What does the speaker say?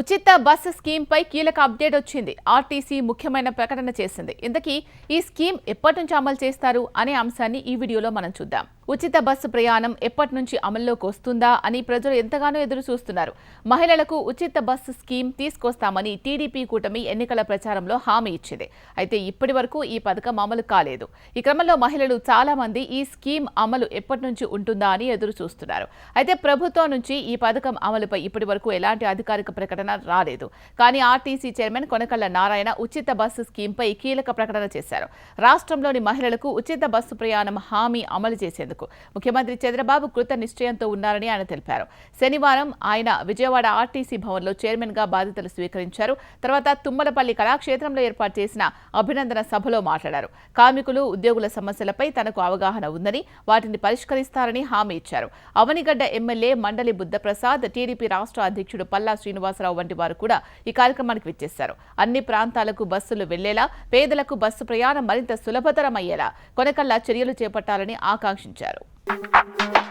ఉచిత bus scheme పై కీలక update వచ్చింది. ఆర్టీసీ ముఖ్యమైన ప్రకటన చేసింది. ఇంతకీ ఈ స్కీమ్ ఎప్పటి నుంచి అమలు చేస్తారు అనే అంశాన్ని ఈ వీడియోలో మనం చూద్దాం. ఉచిత బస్సు ప్రయాణం ఎప్పటి నుంచి అమల్లోకి వస్తుందా అని ప్రజలు ఎంతగానో ఎదురు చూస్తున్నారు. మహిళలకు ఉచిత బస్సు స్కీమ్ తీసుకొస్తామని టీడీపీ కూటమి ఎన్నికల ప్రచారంలో హామీ ఇచ్చింది. అయితే ఇప్పటి వరకు ఈ పథకం అమలు కాలేదు. ఈ క్రమంలో మహిళలు చాలా మంది ఈ స్కీమ్ అమలు ఎప్పటి నుంచి ఉంటుందా అని ఎదురు చూస్తున్నారు. అయితే ప్రభుత్వం నుంచి ఈ పథకం అమలుపై ఇప్పటి వరకు ఎలాంటి అధికారిక ప్రకటన రాలేదు. కానీ ఆర్టీసీ చైర్మన్ కొనకళ్ళ నారాయణ ఉచిత బస్సు స్కీమ్పై కీలక ప్రకటన చేశారు. రాష్ట్రంలోని మహిళలకు ఉచిత బస్సు ప్రయాణం హామీ అమలు చేసేందుకు ముఖ్యమంత్రి చంద్రబాబు కృత నిశ్చయంతో ఉన్నారని ఆయన తెలిపారు. శనివారం ఆయన విజయవాడ ఆర్టీసీ భవన్లో చైర్మన్గా బాధ్యతలు స్వీకరించారు. తర్వాత తుమ్మలపల్లి కళాక్షేత్రంలో ఏర్పాటు చేసిన అభినందన సభలో మాట్లాడారు. కార్మికులు ఉద్యోగుల సమస్యలపై తనకు అవగాహన ఉందని వాటిని పరిష్కరిస్తారని హామీ ఇచ్చారు. అవనిగడ్డ ఎమ్మెల్యే మండలి బుద్ధప్రసాద్ టీడీపీ రాష్ట్ర అధ్యక్షుడు పల్లా శ్రీనివాసరావు వంటి వారు కూడా ఈ కార్యక్రమానికి విచ్చేశారు. అన్ని ప్రాంతాలకు బస్సులు వెళ్ళేలా పేదలకు బస్సు ప్రయాణం మరింత సులభతరం అయ్యేలా కొనకల్లా చర్యలు చేపట్టాలని ఆకాంక్షించారు. Seattle.